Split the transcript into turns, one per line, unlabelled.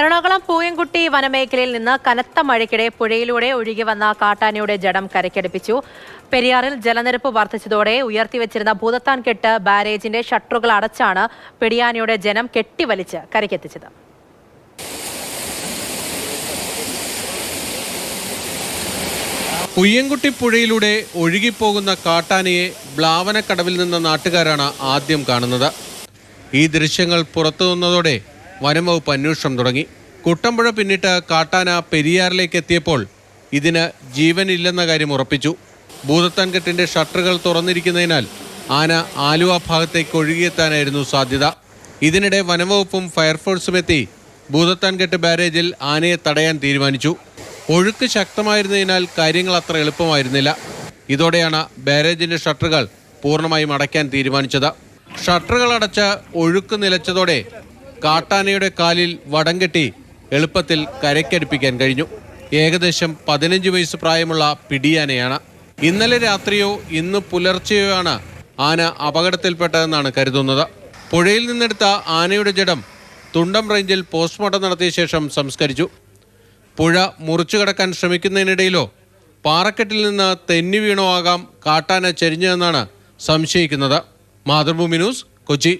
എറണാകുളം പൂയംകുട്ടി വനമേഖലയിൽ നിന്ന് കനത്ത മഴയ്ക്കിടെ പുഴയിലൂടെ ഒഴുകി വന്ന കാട്ടാനയുടെ ജഡം കരയ്ക്കടുപ്പിച്ചു. പെരിയാറിൽ ജലനിരപ്പ് വർദ്ധിച്ചതോടെ ഉയർത്തിവെച്ചിരുന്ന ഭൂതത്താൻ കെട്ട് ബാരേജിന്റെ ഷട്ടറുകൾ അടച്ചാണ് പിടിയാനയുടെ ജനം കെട്ടിവലിച്ച് കരയ്ക്കെത്തിച്ചത്.
പുയ്യൻകുട്ടി പുഴയിലൂടെ ഒഴുകിപ്പോകുന്ന കാട്ടാനയെ ബ്ലാവനക്കടവിൽ നിന്ന നാട്ടുകാരാണ് ആദ്യം കാണുന്നത്. ഈ ദൃശ്യങ്ങൾ പുറത്തു നിന്നതോടെ വനംവകുപ്പ് അന്വേഷണം തുടങ്ങി. കുട്ടമ്പുഴ പിന്നിട്ട് കാട്ടാന പെരിയാറിലേക്ക് എത്തിയപ്പോൾ ഇതിന് ജീവനില്ലെന്ന കാര്യം ഉറപ്പിച്ചു. ഭൂതത്താൻകെട്ടിന്റെ ഷട്ടറുകൾ തുറന്നിരിക്കുന്നതിനാൽ ആന ആലുവ ഭാഗത്തേക്ക് ഒഴുകിയെത്താനായിരുന്നു സാധ്യത. ഇതിനിടെ വനംവകുപ്പും ഫയർഫോഴ്സും എത്തി ഭൂതത്താൻകെട്ട് ബാരേജിൽ ആനയെ തടയാൻ തീരുമാനിച്ചു. ഒഴുക്ക് ശക്തമായിരുന്നതിനാൽ കാര്യങ്ങൾ അത്ര എളുപ്പമായിരുന്നില്ല. ഇതോടെയാണ് ബാരേജിന്റെ ഷട്ടറുകൾ പൂർണമായും അടയ്ക്കാൻ തീരുമാനിച്ചത്. ഷട്ടറുകൾ അടച്ച് ഒഴുക്ക് നിലച്ചതോടെ കാട്ടാനയുടെ കാലിൽ വടം കെട്ടി എളുപ്പത്തിൽ കരയ്ക്കടുപ്പിക്കാൻ കഴിഞ്ഞു. ഏകദേശം പതിനഞ്ച് വയസ്സ് പ്രായമുള്ള പിടിയാനയാണ്. ഇന്നലെ രാത്രിയോ ഇന്ന് പുലർച്ചെയോ ആണ് ആന അപകടത്തിൽപ്പെട്ടതെന്നാണ് കരുതുന്നത്. പുഴയിൽ നിന്നെടുത്ത ആനയുടെ ജഡം തുണ്ടം റേഞ്ചിൽ പോസ്റ്റ്മോർട്ടം നടത്തിയ ശേഷം സംസ്കരിച്ചു. പുഴ മുറിച്ചു കടക്കാൻ ശ്രമിക്കുന്നതിനിടയിലോ പാറക്കെട്ടിൽ നിന്ന് തെന്നി വീണോ ആകാം കാട്ടാന ചരിഞ്ഞതെന്നാണ് സംശയിക്കുന്നത്. മാതൃഭൂമി ന്യൂസ് കൊച്ചി.